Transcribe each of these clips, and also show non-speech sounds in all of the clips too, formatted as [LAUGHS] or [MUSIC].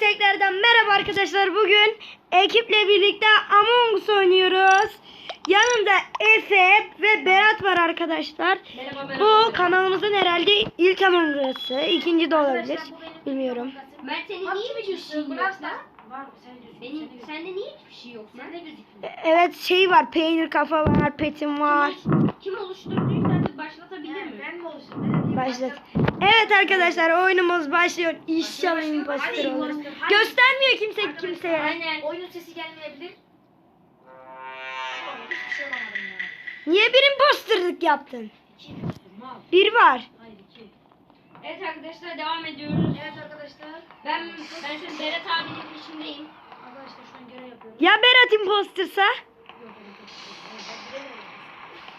tekrardan merhaba arkadaşlar. Bugün ekiple birlikte Among Us oynuyoruz. Yanımda Efe ve Berat var arkadaşlar. Merhaba, merhaba, Bu merhaba. kanalımızın herhalde ilk Among Us'ı. ikinci de olabilir. Bilmiyorum. Mert senin niye şeyin Bırak yok lan. Benim, de sende niye hiçbir şey yok gözükmüyor. Evet şey var. Peynir kafa var. Petim var. Kim oluşturduysa artık başlatabilir mi? Ben mi olsun? Başlat. Evet arkadaşlar oyunumuz başlıyor. İnşallah imposter olur. Göstermiyor kimse kimseye. Aynen. Oyunun sesi gelmeyebilir. Hiçbir şey olamadım ya. Niye bir imposterlık yaptın? İki. Bir var. Hayır iki. Evet arkadaşlar devam ediyoruz. Evet arkadaşlar. Ben ben şu Berat abinin peşindeyim. Arkadaşlar şu an görev yapıyorum. Ya Berat impostersa?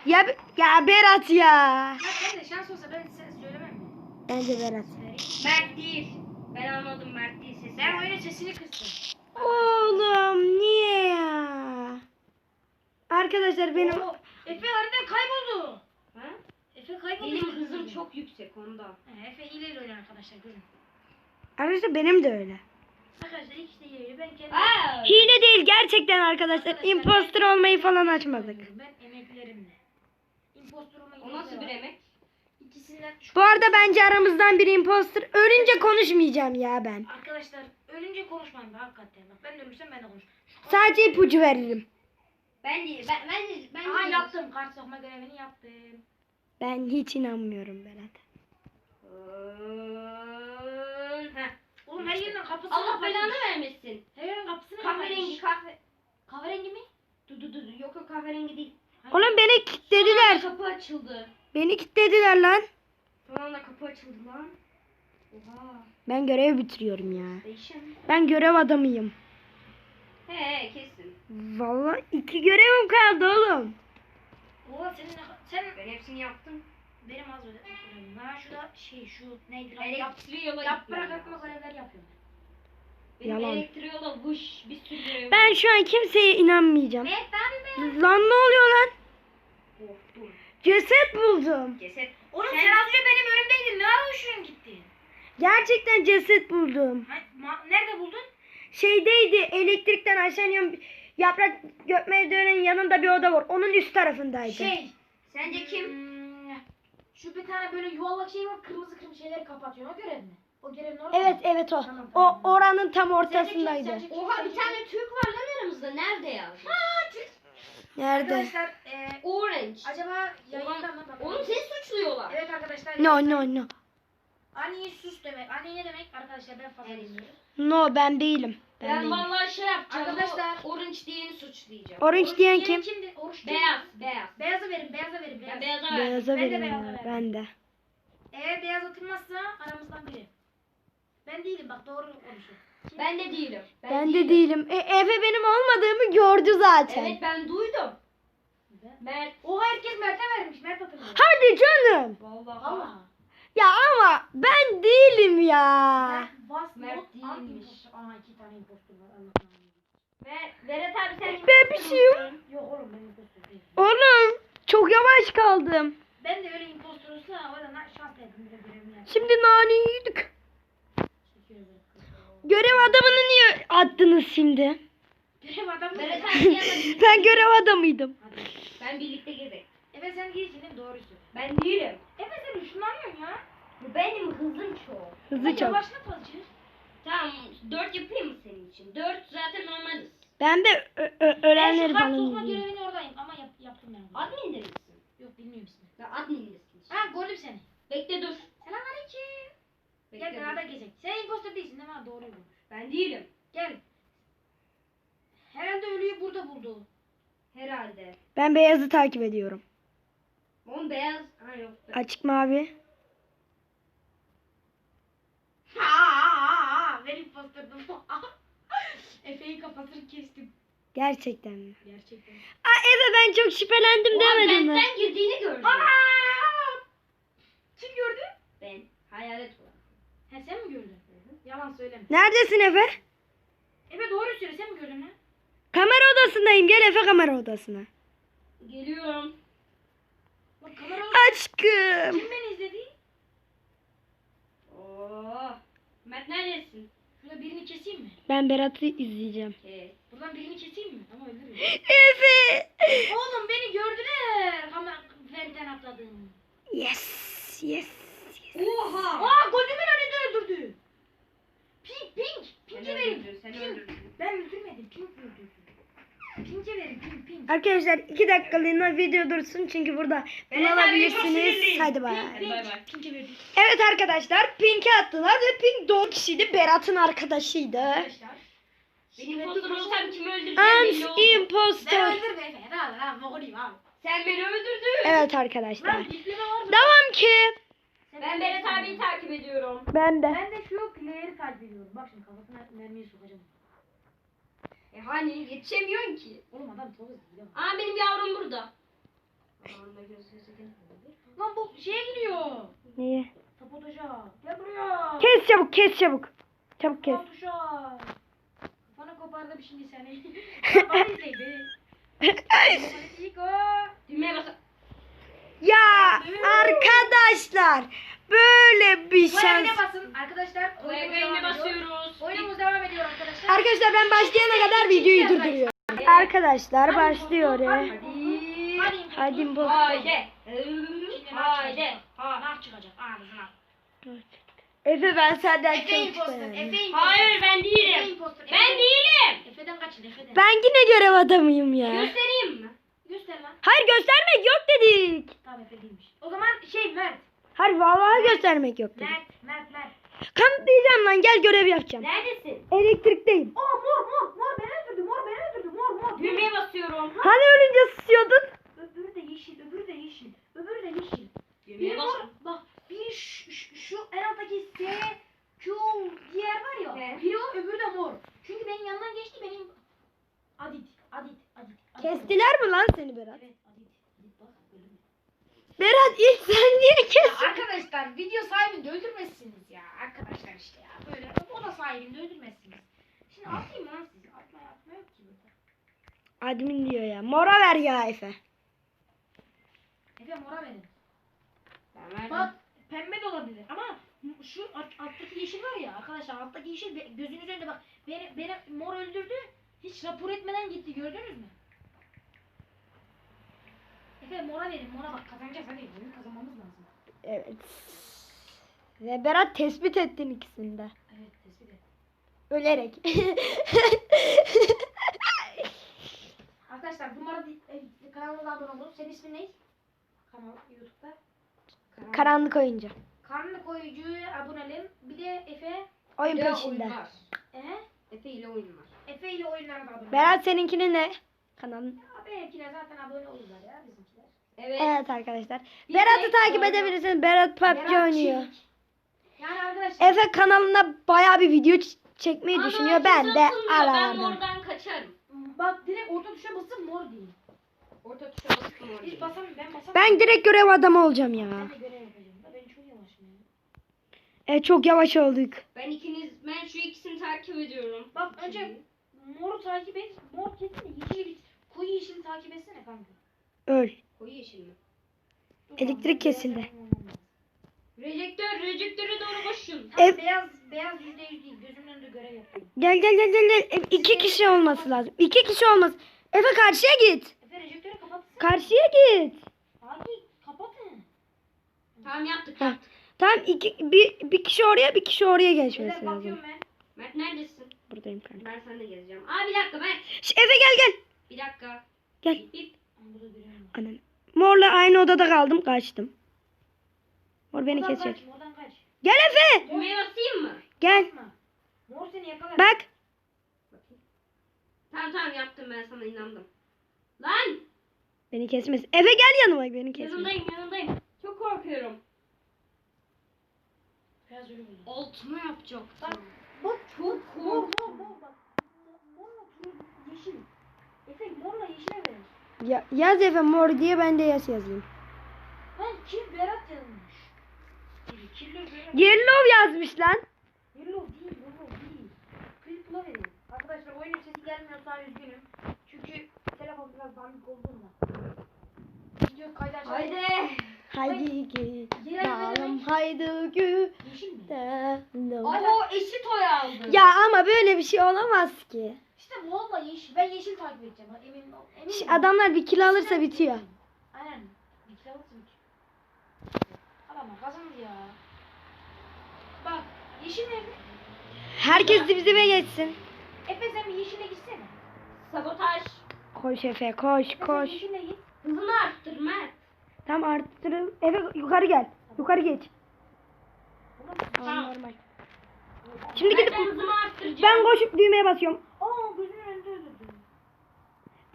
Ya ya Berat ya. Ha ben de şans olsa ben size söylemem. Bence Berat. Mert değil. Ben anladım Mert değil sesi. Ben oyunun sesini kıstım. Oğlum niye ya? Arkadaşlar benim Oo, Efe harbiden kayboldu. Ha? Efe kayboldu. Benim hızım çok yüksek onda. He, Efe ileri oynuyor arkadaşlar görün. arkadaşlar benim de öyle. Arkadaşlar ikisi de ileri. Ben kendim. Aa! Hile değil gerçekten arkadaşlar. Imposter olmayı falan açmadık. Ben emeklerimle. O nasıl bir emek? İkisinden Bu arada bence aramızdan biri imposter. Ölünce konuşmayacağım ya ben. Arkadaşlar ölünce konuşmayın be hakikaten. Bak ben de ölürsem ben de konuşmam. Sadece ipucu veririm. Ben değil. Ben ben de ben Aha de- yaptım. Kart sokma görevini yaptım. Ben hiç inanmıyorum Berat. Heh. Oğlum her yerden kapısını Allah belanı vermesin. Her yerin kapısını Kahverengi kahve. Kahverengi mi? Dur dur dur. Yok yok kahverengi değil. Oğlum beni kilitlediler. kapı açıldı. Beni kilitlediler lan. Son anda kapı açıldı lan. Oha. Ben görev bitiriyorum ya. Değişen. Ben görev adamıyım. He he kesin. Vallahi iki görevim kaldı oğlum. Oha senin sen Ben hepsini yaptım. benim az öyle görevim. Ha şurada şey şu neydi lan? Yap, Elektriği yola yaprak gitmem atma görevler yapıyorum. Benim Yalan. elektriği yola vuş bir sürü görev. Ben şu an kimseye inanmayacağım. Evet abi be. Lan ne oluyor lan? Ceset buldum. Ceset. Oğlum Sen- sen, az önce benim önümdeydin. Ne ara üşüyorsun gittin? Gerçekten ceset buldum. Ha, ma- nerede buldun? Şeydeydi elektrikten aşağı iniyorum. Yaprak Gökmeydan'ın yanında bir oda var. Onun üst tarafındaydı. Şey. Sence kim? Hmm, şu bir tane böyle yuvarlak şey var. Kırmızı kırmızı şeyleri kapatıyor. O görev mi? O görev ne Evet evet o. Tamam, O tamam. oranın tam Sence ortasındaydı. kim? Sence kim? Oha bir tane Türk var lan aramızda. Nerede ya? Nerede? Arkadaşlar e, Orange. acaba yayında mı? Bak- Onu seni suçluyorlar. Evet arkadaşlar. No no no. Ani sus demek. Ani ne demek? Arkadaşlar ben fazla bilmiyorum. No ben değilim. Ben, Ben değilim. vallahi şey yapacağım. Arkadaşlar- Arkadaşlar. Orange diyeni suçlayacağım. Orange diyen Oruç kim? Kimdi? Oruç? Beyaz. Beyaz. Beyazı verin, beyaza verin. Ben Beyaz. beyaza verdim. Beyaza Ben de verin beyaza verdim. Ben de. Eğer beyaz atılmazsa aramızdan biri. Ben değilim bak doğru konuşuyor. Ben de değilim. Ben de değilim. E, Efe benim olmadığımı gördü zaten. Evet ben duydum. Ben- Mert. Oha herkes Mert'e vermiş. Mert hatırlıyor. Hadi canım. Vallahi. Valla. Ya ama ben değilim ya. Mert bas Mert değilmiş. Aha iki tane impostor var. Allah Mert. Berat abi sen Ben bir şeyim. Allah. Yok oğlum ben impostor değilim. Oğlum çok yavaş kaldım. Ben de öyle impostor olsa havada şans verdim bir de görevimi yaptım. Şimdi nane yedik. Görev adamını niye attınız şimdi? Görev adamı. Berat abi yanına [LAUGHS] Ben görev adamıydım. Hadi. Ben birlikte gezek. Efe sen mi? Doğruyu söyle. Ben değilim. Efe sen ışınlanıyorsun ya. Bu benim hızım çok. Hızlı çok. yavaşla çalışır. Tamam 4 yapayım mı senin için? 4 zaten normaliz. Ben de ö- ö- Ben ölenleri şu kart falan sokma izliyorum. görevini oradayım ama yap, yaptım ben. onu. Admin'de misin? Yok bilmiyorum ismini. Ya admin'desin. Ha gördüm seni. Bekle dur. Selamünaleyküm. Gel beraber gezek. Sen impostor değilsin değil mi? Ha, Doğruyu bulmuş. Ben değilim. Gel. Herhalde ölüyü burada buldu. Herhalde. Ben beyazı takip ediyorum. Oğlum beyaz. Ha yok. Açık mavi. Ha, ha, ha, ha. Ben impostordum. [LAUGHS] Efe'yi kafasını kestim. Gerçekten mi? Gerçekten. Aa Efe ben çok şüphelendim Oha, demedim mi? Benden girdiğini gördüm. Ana! Kim gördü? Ben. Hayalet olarak. He sen mi gördün? Yalan söyleme. Neredesin Efe? Efe doğruyu söyle sen mi gördün lan? Kamera odasındayım. Gel Efe kamera odasına. Geliyorum. Bak kamera Aşkım. Kim beni izledi? Oo. Mert neredesin? Şurada birini keseyim mi? Ben Berat'ı izleyeceğim. Kes. Buradan birini keseyim mi? Ama öldürürüm. [GASPS] Efe. Oğlum beni gördüler. Ama benden atladım. Yes. Yes. Oha. Aa gözümün önünde öldürdü. Pink pink. Pink'e verin. öldürdün. Sen Pink. öldürdün. Ben öldürmedim. Pink öldürdü. Pink'e verin. Pink pink. Arkadaşlar iki dakikalığına video dursun çünkü burada Ben bunu alabilirsiniz. Hadi bay. Hadi bay bay. Pink'e verdik. Evet arkadaşlar Pink'e attılar ve Pink doğru kişiydi. Berat'ın arkadaşıydı. Arkadaşlar. Benim Benim impostor olsam kimi öldüreceğim belli oldu. Ben imposter. öldürme. Moğolayım. Sen beni öldürdün. Evet arkadaşlar. Lan yükleme var mı? Devam ki. Ben Berat abiyi takip ediyorum. Ben de. Ben de şu player'i takip ediyorum. Bak şimdi kafasına mermiyi sokacağım. E hani yetişemiyorsun ki. Oğlum adam çok hızlı. Aa benim yavrum burada. Lan bu şeye gidiyor. Niye? Sabotaja. Gel buraya. Kes çabuk kes çabuk. Çabuk kes. Sabotaja. Kafanı kopardım şimdi seni. Bana izleydi. Chico. Düğmeye bas. Ya arkadaşlar böyle bir Bu şans. evine basın arkadaşlar. Bu ediyor. basıyoruz. Oyunumuz devam ediyor arkadaşlar. Arkadaşlar ben başlayana kadar videoyu durduruyorum. Arkadaşlar başlıyor. ya. Hadi. Hadi. Hadi imposter. Haydi. Haydi. çıkacak. Ha nar çıkacak. Ağzına. Efe ben senden Efe çok imposter. şüpheleniyorum. Efe imposter. Hayır ben Efe değilim. imposter. Ben değilim. Efe'den kaçın Efe'den. Ben yine görev adamıyım ya. Göstereyim mi? Göster lan. Hayır göstermek yok dedik. Tamam Efe değilmiş. O zaman şey Mert. Hayır vallahi göstermek yok dedik. Mert. Mert. Mert. Kanıtlayacağım lan gel görev yapacağım. Neredesin? Elektrikteyim. Aa mor mor mor beni öldürdü mor beni öldürdü mor mor. Düğmeye basıyorum. Hani ölünce susuyordun? Öbürü de yeşil öbürü de yeşil. Öbürü de yeşil. Düğmeye bas. bak biri şu, şu, şu en alttaki S Q diğer var ya. He. Biri o öbürü de mor. Çünkü benim yanından geçti benim Adit. Adit. Kestiler mi lan seni Berat? Evet Adit. Adit bak öldü. Berat ilk sen niye Ya kestin? arkadaşlar video sahibini de öldürmezsiniz ya. Arkadaşlar işte ya böyle o da sahibini de öldürmezsiniz. Şimdi atayım mı lan sizi? Atma atma yok ki burada. Admin diyor ya. Mora ver ya Efe. Efe mora verin. Ben verdim. Bak pembe de olabilir ama şu alt- alttaki yeşil var ya arkadaşlar alttaki yeşil gözünüz önünde bak beni, beni mor öldürdü hiç rapor etmeden gitti gördünüz mü? Efe mora verin mora bak kazanacağız hadi oyunu kazanmamız lazım. Evet. Ve Berat tespit ettin ikisini de. Evet tespit et. Ölerek. [LAUGHS] Arkadaşlar bu arada e, kanalımıza abone olun. Senin ismin ne? Kanal YouTube'da. Kanal. Karanlık oyuncu. Karanlık oyuncuya abonelim. Bir de Efe. Oyun de peşinde. oyun var. Efe ile oyun var. Efe ile oyunlara da abone Berat seninkini ne? Kanalın. Ya Benimkiler zaten abone olurlar ya bizimkiler. Evet. Evet arkadaşlar. Bir Berat'ı tek takip oyunu- edebilirsiniz. Berat PUBG Berat oynuyor. Çelik. Yani arkadaşlar. Efe kanalına bayağı bir video ç- çekmeyi Ama düşünüyor. Ben de atılmıyor. Ben arardım. oradan kaçarım. Bak direkt orta tuşa basıp mor değil. Orta tuşa basıp mor Hiç değil. basam ben basam. Ben direkt görev adamı olacağım ya. Ben de görev yapacağım. Da ben çok yavaşım ya. Evet çok yavaş olduk. Ben ikiniz, ben şu ikisini takip ediyorum. Bak önce moru takip et. Mor kesin de yeşili bit. Koyu yeşili takip etsene kanka. Öl. Koyu yeşil mi? Dur Elektrik kanka, kesildi. Rejektör, rejektöre doğru koşun. Tamam, Ev- beyaz beyaz yüzde yüz değil. Gözümün önünde görev yapıyorum. Gel gel gel gel gel. E, İki kişi olması lazım. İki kişi olmaz. Efe karşıya git. Efe rejektöre kapatsın. Karşıya git. Hadi kapatın. Tamam yaptık Ha. yaptık. Tamam iki bir, bir kişi oraya bir kişi oraya geçmesi lazım. bakıyorum ben. Mert neredesin? Buradayım kanka. Ben seninle gezeceğim. Aa bir dakika Mert. Şş, Efe gel gel. Bir dakika. Gel. Bip. Anam. Morla aynı odada kaldım kaçtım. Mor beni Oradan kesecek. kaç, oradan kaç. Gel Efe. Düğmeye basayım mı? Gel. Basma. Mor seni yakalar. Bak. Tamam tamam yaptım ben sana inandım. Lan Beni kesmez. Efe gel yanıma beni kesme. yanındayım yanındayım. Çok korkuyorum. Beyaz ölü buldum. Altıma yapacak. Bak. Bak Çok korkuyorum. mor bak. Morla turuncu yeşil. Efe morla yeşile ver. Ya, yaz Efe mor diye ben de yaz yazayım. Lan kim Berat yazmış. Yellow yazmış lan. Yellow değil, yellow değil. Purple'a verin. Arkadaşlar oyunun sesi gelmiyorsa üzgünüm. Çünkü telefon biraz dandik olduğunda. Video kaydı açalım. Haydi. Haydi ne demek? haydi gü. Yeşil mi? Oo eşit oy aldı. Ya ama böyle bir şey olamaz ki. İşte molla yeşil. Ben yeşil takip edeceğim. Emin ol. Emin Ş- ol. Adamlar bir kill alırsa bitiyor. Aynen. Bir kere alırsa bitiyor. Adamlar kazandı ya. Bak yeşil nerede? Herkes dibe geçsin. Efe sen bir yeşile gitsene. Sabotaj. Koş Efe koş Efe sen koş. yeşile git. Hızını arttır Mert. Tam arttırın. Efe yukarı gel. Yukarı geç. Tamam. Normal. Şimdi gidip Ben hızımı arttıracağım. ben koşup düğmeye basıyorum. Aa gözünün önünde öldürdüm.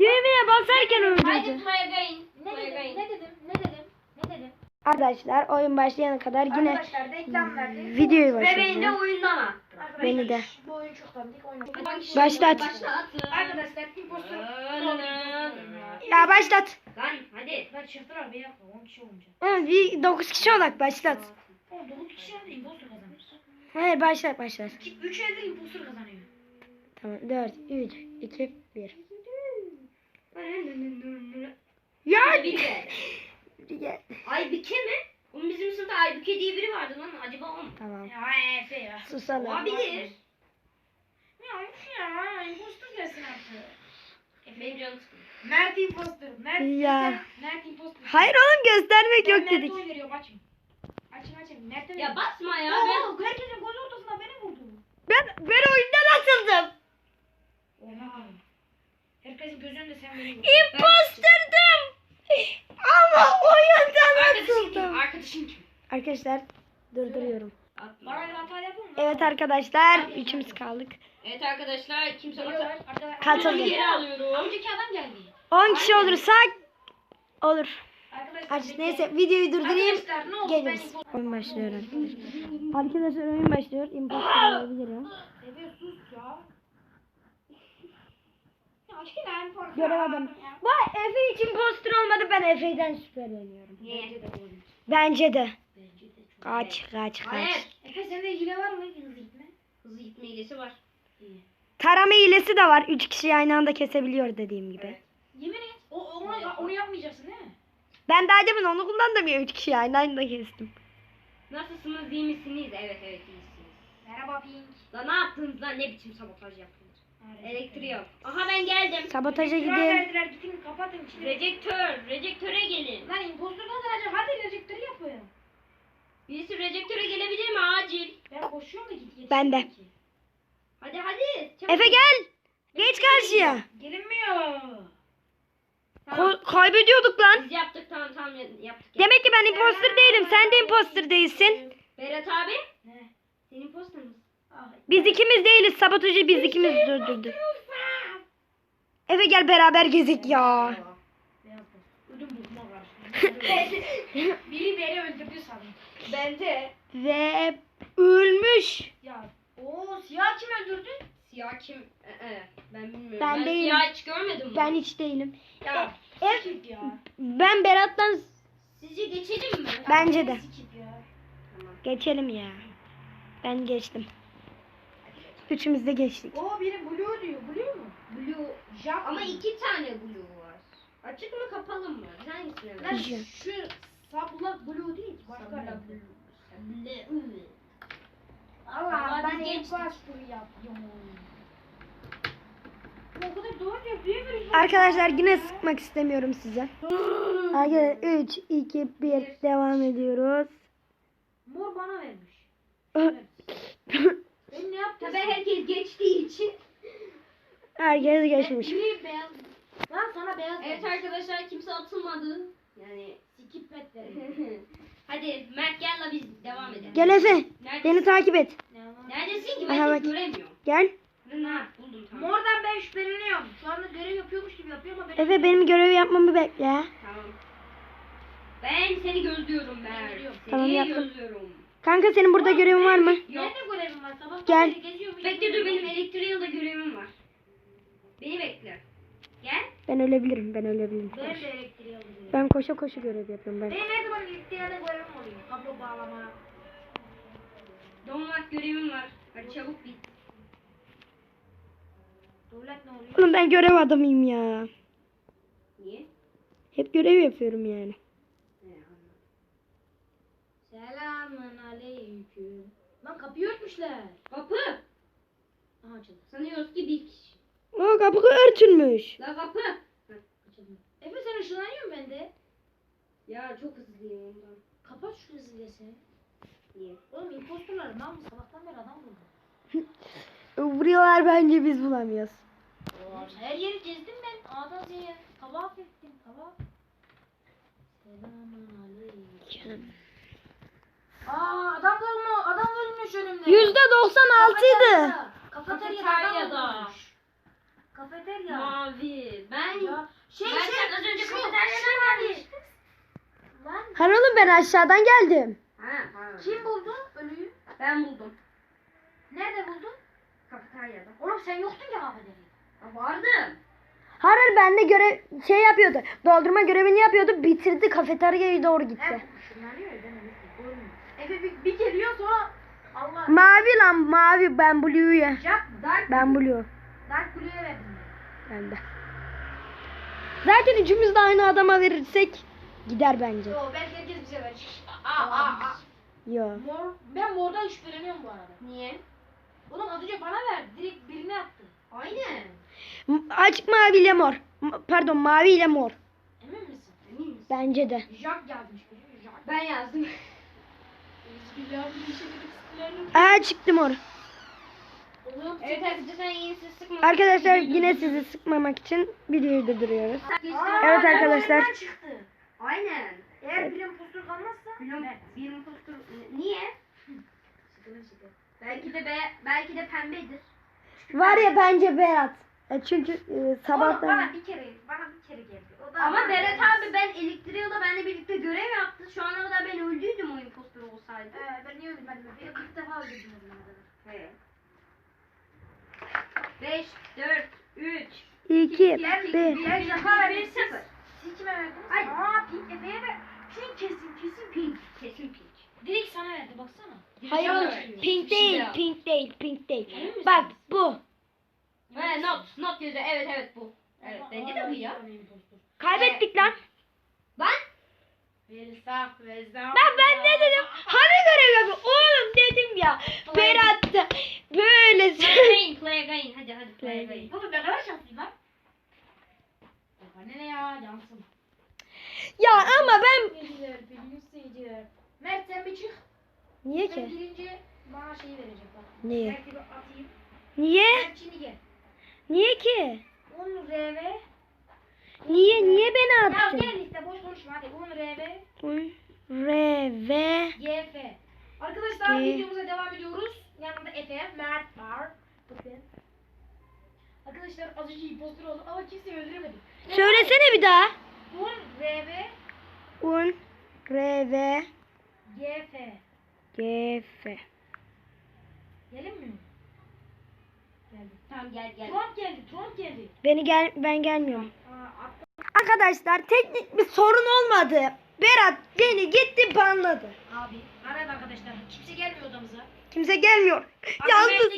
Düğmeye basarken Haydi öldürdü. Mayagayın. Ne dedim? Ne dedim? Ne dedim? Ne dedim? Arkadaşlar oyun başlayana kadar yine Arkadaşlar videoyu Ve beni de başlatacağım. oyundan. Arkadaşlar, Beni de. Bu oyun çok dandik oyun. Başlat. Başlat. Arkadaşlar impostor. Ya başlat. Lan hadi. Ben çiftler abi yapma 10 kişi olunca. Evet, bir 9 kişi olarak başlat. Oğlum 9 kişi de impostor kazanır. Hayır başlat başlat. 3 elde impostor kazanıyor. Tamam 4, 3, 2, 1. Ya Bir de. [LAUGHS] Gel. Aybüke mi? Oğlum bizim sınıfta Aybüke diye biri vardı lan. Acaba o mu? Tamam. Ya Efe ya. Susalım. Olabilir. Ya üf ya impostor gelsin artık. Benim canım sıkıldı. Mert impostor. Mert Ya. Mert impostor. Hayır oğlum göstermek Ben yok dedik. oy veriyorum açın. Açın açın. Mert'e Ya veriyorum. basma ya. Ben... Oo, herkesin göz ortasına beni vurdu. Ben ben oyundan atıldım. Oha. Herkesin göz önünde sen beni vurdun. Ama oyundan Arkadaşın kim? atıldım. Arkadaşın kim? Arkadaşlar durduruyorum. Atma. Bana bir hata yapın mı? Evet arkadaşlar üçümüz kaldık. Evet arkadaşlar kimse hata... Arkadaşlar. Katıldı. Geri alıyorum. Amcaki adam geldi. 10 kişi olursak olur. Arkadaşlar. Aç neyse videoyu durdurayım. Arkadaşlar ne oldu? Geliriz. Ben impostor- Oyun başlıyor arkadaşlar. Arkadaşlar oyun başlıyor. Impostor olabilirim. Efe sus ya. Ya aşkına impostor. Görev adamı. Vay Efe için impostor olmadı ben Efe'den şüpheleniyorum. Niye? Bence de. Bence de. Kaç kaç kaç. Hayır. Efe sende hile var mı? Hızlı gitme. Hızlı gitme hilesi var. Tarama hilesi de var. 3 kişiyi aynı anda kesebiliyor dediğim gibi. Evet. Yemin et. O, onu, onu yapmayacaksın değil mi? Ben daha demin onu kullandım ya 3 kişiyi aynı anda kestim. Nasılsınız iyi misiniz? Evet evet iyisiniz. Merhaba Pink. Lan ne yaptınız lan ne biçim sabotaj yaptınız? Elektriği yok. Aha ben geldim. Sabotaja gideyim. verdiler gidin kapatın içini. Rejektör. Rejektöre gelin. Lan impostor kazanacak hadi rejektörü yapın. Birisi rejektöre gelebilir mi acil? Ben koşuyorum da git Ben de. ki. Hadi hadi. Çabuk. Efe gel. Geç karşıya. Gelinmiyor. Tamam. Ko- kaybediyorduk lan. Biz yaptık tamam tamam yaptık. Demek ki ben imposter değilim. Sen de imposter değilsin. Berat abi. Ne? Senin poster mısın? Biz ikimiz değiliz. Sabotajı biz ikimiz durdurduk. Efe gel beraber gezik ya. [LAUGHS] Biri beni öldürdü sanırım. Bence. Ve ölmüş. Ya o siyah kim öldürdü? Siyah kim? Ee, ben bilmiyorum. Ben Ben, değilim. siyah hiç görmedim. Ben hiç değilim. Ya E- skip ya. Ben Berat'tan Sizce geçelim mi? Bence de. Geçelim ya. Ben geçtim. Üçümüz de geçtik. O biri blue diyor. Blue mu? Blue. Jap Ama iki tane blue var. Açık mı kapalı mı? Hangisini? Lan Jap. şu sablak blue değil. Başka renk. blue. Blue. Allah ben biz geçtik. impostor yapıyorum. O kadar doğru yapıyor bir Arkadaşlar yine sıkmak istemiyorum size. Arkadaşlar 3, 2, 1 devam ediyoruz. Mor bana vermiş. [LAUGHS] Ben ne yaptım? Tabii herkes geçtiği için. Herkes geçmiş. Biri beyaz. Lan sana beyaz Evet vermiş. arkadaşlar kimse atılmadı. Yani Skip et [LAUGHS] Hadi Mert gel la biz devam edelim. Gel Efe. Beni takip et. Neredesin ki Aha, ben bak. seni göremiyorum. Gel. Ha buldum tamam. Mordan ben şüpheleniyorum. Şu anda görev yapıyormuş gibi yapıyor ama ben Efe benim görevi yapmamı bekle. Tamam. Ben seni gözlüyorum Mert. Geliyorum. Seni Tamam, yaptım. gözlüyorum. Kanka senin burada görevin var mı? Nerede görevim var? Sabah Gel. geziyorum. Bekle dur benim elektriği yılda görevim var. Beni bekle. Gel. Ben ölebilirim. Ben ölebilirim. Ben de elektriği alıyorum. Ben koşa koşa görev yapıyorum ben. Benim her zaman elektriğe de görevim oluyor. Kablo bağlama. Donmak görevim var. Hadi çabuk bit. Ne oluyor? Oğlum ben görev adamıyım ya. Niye? Hep görev yapıyorum yani. He, anladım. Selamun aleyküm. Lan kapıyı örtmüşler. Kapı. Aha açıldı. Sanıyoruz ki bir kişi. Aa kapı örtülmüş. La kapı. Heh, Açıldı. Efe sen ışınlanıyor musun bende? Ya çok hızlıyım ondan. Kapat şu hızlı seni. Niye? Oğlum impostorlar lan bu sabahtan beri adam buldu. [LAUGHS] Vuruyorlar bence biz bulamıyoruz. Her yeri gezdim ben. A'dan Z'ye. Tavaf ettim. Tavaf. Selamun aleyküm. Aa adam bulmuş. Adam bulmuş önümde. Yüzde 96'ydı. Kafeteryada Kafeteryada. adam bulmuş. Kafeterya. Mavi. Ben Ya, şey Ben şey. sen az önce şu- kafeteryadan gelmiştin. Lan Hani oğlum ben aşağıdan geldim. Ha, pardon. kim buldu ölüyü? Ben buldum. Nerede buldun? Kafeteryada. Oğlum sen yoktun ki kafeteryada. Ha, vardım. Hayır ben de görev şey yapıyordu. Doldurma görevini yapıyordu. Bitirdi kafeteryaya doğru gitti. Hep ışınlanıyor ya ben öyle görmüyorum. Efe bir, bir geliyor sonra Allah. Mavi lan mavi ben blue'ya. Jack Dark, Ben blue. Dark Blue'ya verdim. ben. De. Zaten üçümüz de aynı adama verirsek gider bence. Yo belki herkes bize verecek. Aa aa aa. Yo. Mor, ben mordan şüpheleniyorum bu arada. Niye? Oğlum az önce bana ver. Direkt birine attı. Aynen. M- Açık mavi ile mor. M- Pardon mavi ile mor. Emin misin? Emin misin? Bence de. Jack yazmış biri. Jack. Ben yazdım. Aa çıktı mor. Oğlum Evet arkadaşlar sıkma. Arkadaşlar yine sizi sıkmamak için videoyu durduruyoruz. Aa, Evet arkadaşlar. Aynen. Eğer bilim postur kalmazsa. Evet. Bir impostor. Niye? Belki de be, belki de pembedir. Var ya bence Berat. E çünkü e, Oğlum sabahtan bana bir kere bana bir kere geldi. Ama Berat abi ben elektriğe benle birlikte görev yaptı. Şu ana kadar ben öldüydüm o impostor olsaydı. Ee, ben niye öldüm? Ben ben 40 defa öldürdüm o zamana kadar. He. 5, 4, 3, 2 Ben 1 ben şaka verdim. 1, 0. Siz kime verdiniz? Ay. Aa Pink Efe'ye ver. Pink kesin kesin Pink. Kesin pink. Direkt sana verdi baksana. Hayır Direkt oğlum, sana pink verdi. değil, pink değil, pink değil. Emin misiniz? Bak bu. He, not, not yazıyor. Evet evet bu. Evet bence de bu ya. Kaybettik lan. Ben Versah, versah. Ben ben ne dedim? Hani görev yapıyor? Oğlum dedim ya. Berat da böyle play again, play again. Hadi hadi play Play again. Oğlum ne kadar şanslıyım lan. Baba ne ya cansın. Ya ama ben Seyirciler, benim seyirciler. Mert sen bir çık. Niye Ben ki? girince bana şeyi verecek bak. Niye? Mert'i bir atayım. Niye? Mert şimdi gel. Niye ki? 10 RV. Niye niye beni Ya attın? gel işte boş konuşma hadi. 10 RV. Uy, R V GF. Arkadaşlar G. videomuza devam ediyoruz. Yanında Efe, Mert var. Bakın. Arkadaşlar az önce impostor oldu ama kimseyi öldüremedim. Söylesene bir daha. 10 RV Un R V GF. G F. Gelin mi? Geldi. Tamam gel gel. Trump geldi, Trump geldi. Beni gel ben gelmiyorum. Arkadaşlar teknik bir sorun olmadı. Berat beni gitti banladı. Abi, merhaba arkadaşlar. Kimse gelmiyor odamıza. Kimse gelmiyor. Abi Yalnız.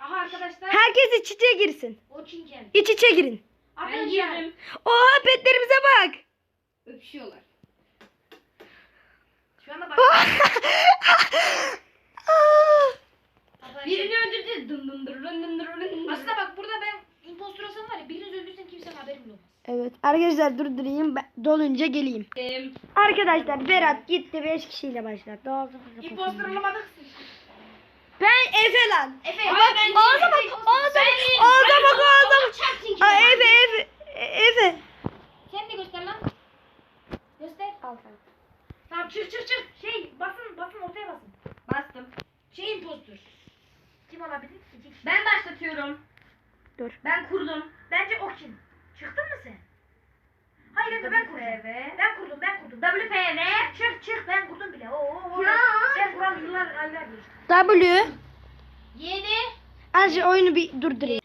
Aha arkadaşlar, herkes iç içe girsin. o Çin geldi. İç içe girin. Ben girdim. Oha petlerimize bak. Öpüşüyorlar. şu anda bak. Arkadaşlar, Birini öldürdü. Dın dın dın dın dın dın dın. Aslında bak burada ben impostor olsam var ya biriniz öldürsen kimsenin haberi bile olmaz. Evet arkadaşlar durdurayım ben dolunca geleyim. Em, Arkadaşlar Berat gitti 5 kişiyle başladı. Doğal İmpostor olamadık. Ben Efe lan. Efe, bak, ben Ağza bak ağza bak ağza bak ağza bak. çarpsın ki Ay ben. Efe Efe Efe. Sen de göster lan. Göster. Tamam çık çık çık. Şey basın basın ortaya basın. Bastım. Şey impostor. Kim olabilir? İki kişi. Ben başlatıyorum. Dur. Ben kurdum. Bence o kim? Çıktın mı sen? Hayır Efe ben kurdum. WFV. Ben kurdum ben kurdum. WFV. Çık çık ben kurdum bile. Oo, oo, Ya. Ben kural yıllar aylar geçti. W. Yedi. Önce oyunu bir durdurayım.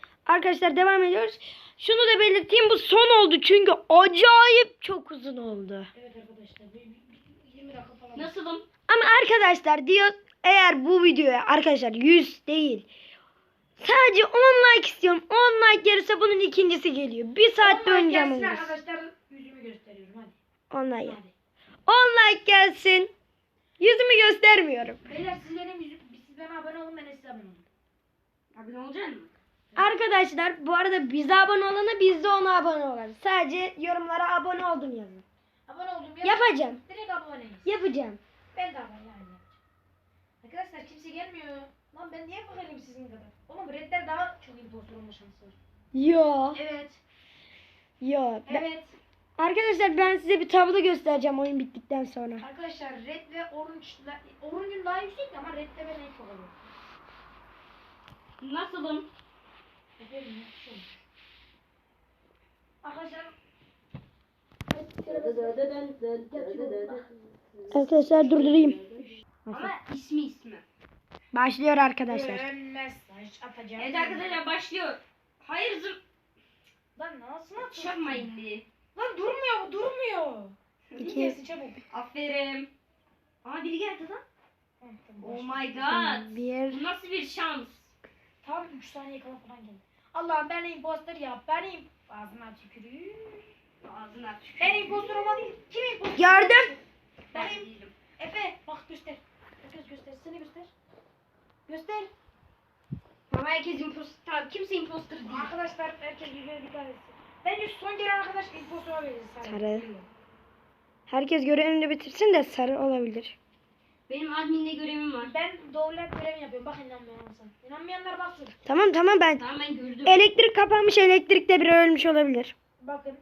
Arkadaşlar devam ediyoruz. Şunu da belirteyim bu son oldu çünkü acayip çok uzun oldu. Evet arkadaşlar. bir- bir- bir- 20 dakika falan. Nasılım? Ama arkadaşlar diyor eğer bu videoya arkadaşlar 100 değil. Sadece 10 like istiyorum. 10 like gelirse bunun ikincisi geliyor. Bir saat Online oynayacağım gelsin onu. arkadaşlar yüzümü gösteriyorum hadi. 10 like. Hadi. 10 like gelsin. Yüzümü göstermiyorum. Beyler siz benim yüzüm, siz lütfen abone olun ben size abone olun. Abone olacaksın mı? Arkadaşlar bu arada bize abone olana biz de ona abone olalım. Sadece yorumlara abone oldum yazın. Abone oldum. ya. Yapacağım. Direkt aboneyiz. Yapacağım. Ben de abone yapacağım. Arkadaşlar kimse gelmiyor. Lan ben niye bakarım sizin kadar? Oğlum redler daha çok impostor olma şansı var. Yo. Evet. Yo. Ben- Evet. Arkadaşlar ben size bir tablo göstereceğim oyun bittikten sonra. Arkadaşlar red ve orange orange'ın daha yüksek ama redde ben en çok alıyorum. Nasılım? Efendim ne şey olmuş. Arkadaşlar Arkadaşlar durdurayım. Ama ismi ismi. Başlıyor arkadaşlar. Mesaj atacağım. Evet arkadaşlar başlıyor. Hayır zır Lan nasıl atıyorsun? çakmayın diye. Lan durmuyor bu durmuyor. İki. İki. Gelsin çabuk. Aferin. Aa biri geldi lan. Oh my god. Bir. Bu nasıl bir şans? Tam 3 saniye kala falan geldi. Allah'ım ben imposter yap. Ben im... Ağzına tükürüğüm. Ağzına tükür. Ben imposter olmalıyım. Kim imposter? Gördüm. Ben Bakayım. değilim. Efe bak göster. Göster göster. Seni göster. Göster. Ama herkes imposter. Tabii kimse imposter değil. Arkadaşlar herkes birbirine dikkat etsin. Bence şu son gelen arkadaş impostora verir. Sarı. Herkes görevini bitirsin de sarı olabilir. Benim adminde görevim var. Ben doğrular görev yapıyorum. Bak inanmayanlar. İnanmayanlar baksın. Tamam tamam ben. Tamam ben gördüm. Elektrik kapanmış elektrikte biri ölmüş olabilir. Bakın.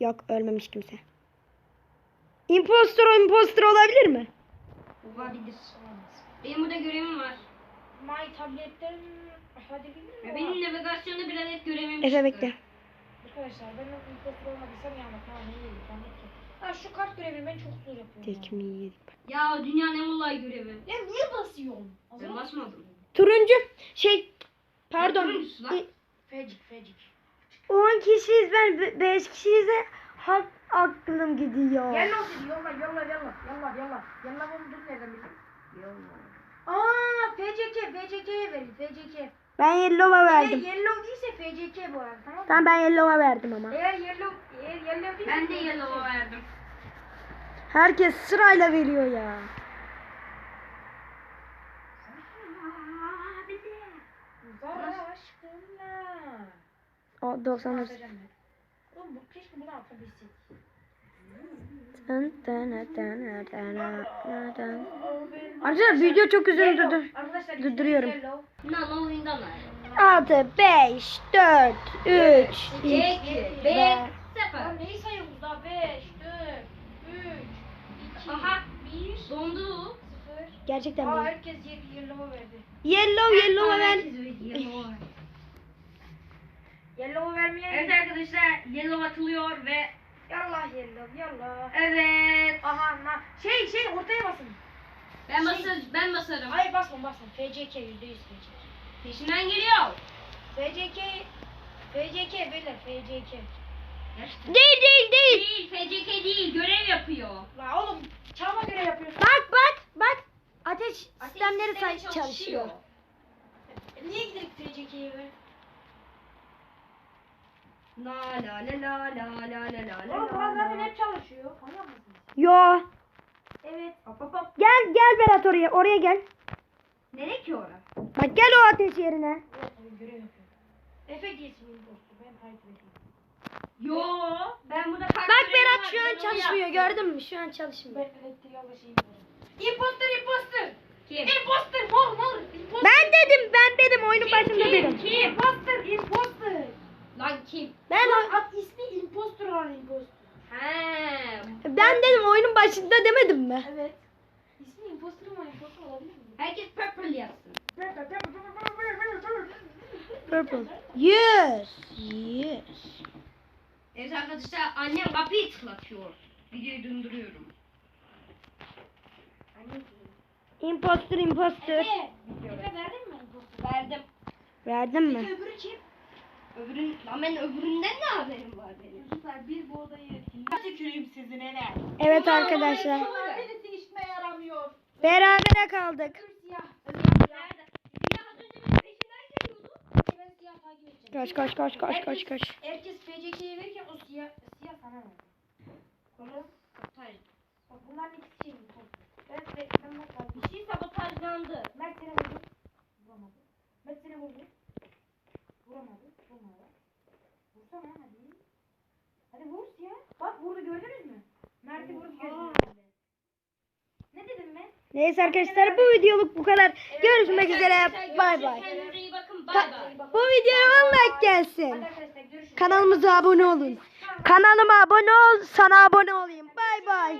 Yok ölmemiş kimse. Impostor impostor olabilir mi? Olabilir. Benim burada görevim var. My tabletten hadi bilmiyorum. Benim navigasyonda bir adet görevim Efe çıktı. bekle. Arkadaşlar ben impostor olmadıysam yanmak. Ha ne yedik? Ha şu kart görevini ben çok zor yapıyorum. ya. Tek mi yedik? Ya dünyanın en kolay görevi. Ya niye basıyorsun? Ben basmadım. Turuncu şey Ne pardon. turuncusu lan? Fecik fecik. 10 kişiyiz ben 5 kişiyiz de hak aklım gidiyor. Gel lan dedi yolla yolla yolla. Yolla yolla. Yolla bunu dur nereden bileyim. Aa FCK FCK'ye verin FCK. Ben yellow'a Eğer verdim. yellow değilse FCK bu arada tamam mı? Tamam ben yellow'a verdim ama. Eğer yellow eğer yellow değilse Ben de yellow'a verdim. Herkes sırayla veriyor ya. O 90 Arkadaşlar video çok uzun durduruyorum. Altı, beş, dört, üç, iki, bir, sıfır. Sayıyoruz daha beş? Aha. 1, 0. Dondu. Gerçekten Aa mi? herkes ye- yellow'a verdi. Yellow, yellow'a ver. Yellow. Yellow'a vermeyen Evet arkadaşlar yellow atılıyor ve Yallah yellow yallah. evet. Aha na. Şey şey ortaya basın. Ben Şey- basarım. Ben basarım. Hayır basma basma. FCK yüzde yüz FCK. Peşimden geliyor. FCK FCK beyler FCK. Değil, değil, değil. Değil FCK değil görev yapıyor. La oğlum çalma göre yapıyorsun. Bak, bak, bak. Ateş sistemleri Sistemi say- çalışıyor. Niye gidelim FCK'ye ver? La la la la la la la la la Oğlum la la. hep çalışıyor. Anlar mısınız? Yo. Evet. Hop hop hop. Gel, gel Berat oraya. Oraya gel. Nereye ki ora? Bak gel o ateş yerine. Evet görev yapıyor. Efe gelsin impostu. Ben takip edeyim. Yo ben burada kaç Bak Berat şu an çalışmıyor. Gördün mü? Şu an çalışmıyor. Alaşayım. Imposter imposter. Kim? Imposter mor mor. Imposter. Ben dedim, ben dedim. Oyunun başında kim, dedim. kim? Imposter imposter. Lan kim? Ben o- At ismi imposter olan imposter. He. ben dedim oyunun başında demedim mi? Evet. İsmi imposter ama imposter olabilir mi? Herkes purple yapsın. Purple. Yes. Yes. Evet arkadaşlar annem kapıyı tıklatıyor. Videoyu döndürüyorum. Imposter, imposter. Efe. Efe verdin mi? Verdim. Verdin mi? Peki öbürü kim? Öbürün, lan ben öbüründen ne haberim var benim? Süper bir buğdayı. Tüküreyim sizin eve. Evet arkadaşlar. Bunlar birisi işime yaramıyor. Berabere kaldık. Kır siyah. Nerede? Ya az önce benim peşimden geliyordu. Ben siyah takip edeceğim. Koş koş koş koş koş koş. Herkes siyah, Aha. Konu? Şey bu. Ben de ben bak Bir şey sabotajlandı. Mert seni vurdu. Vuramadı. Mert seni vurdu. Vuramadı. Vuramadı. Vursana hadi. Hadi vur ya. Bak vurdu gördünüz mü? Mert'i vurdu gördünüz? Ne dedim ben? Neyse arkadaşlar bu videoluk bu kadar. Görüşmek üzere. Bay bay. Bu videoya 10 like gelsin. Kanalımıza abone olun. Kanalıma abone ol, sana abone olayım. Bay bay.